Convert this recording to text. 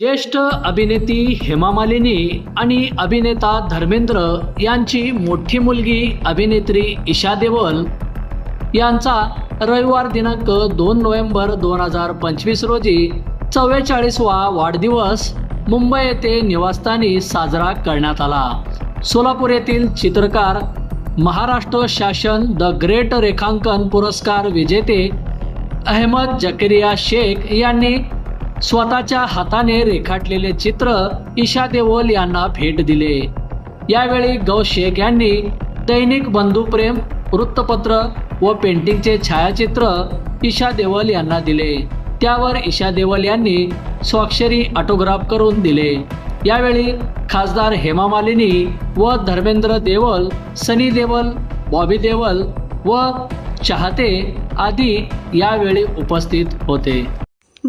ज्येष्ठ अभिनेती हेमा मालिनी आणि अभिनेता धर्मेंद्र यांची मोठी मुलगी अभिनेत्री ईशा देवल यांचा रविवार दिनांक दोन नोव्हेंबर दोन हजार पंचवीस रोजी चव्वेचाळीसवा वाढदिवस मुंबई येथे निवासस्थानी साजरा करण्यात आला. सोलापूर येथील चित्रकार महाराष्ट्र शासन द ग्रेट रेखांकन पुरस्कार विजेते अहमद जकरिया शेख यांनी स्वतःच्या हाताने रेखाटलेले चित्र ईशा देओल यांना भेट दिले. यावेळी गौ शेख यांनी दैनिक बंधुप्रेम वृत्तपत्र व पेंटिंगचे छायाचित्र ईशा देवल यांना दिले. त्यावर ईशा देवल यांनी स्वाक्षरी ऑटोग्राफ करून दिले. यावेळी खासदार हेमा मालिनी व धर्मेंद्र देवल सनी देवल बॉबी देवल व चाहते आदी यावेळी उपस्थित होते.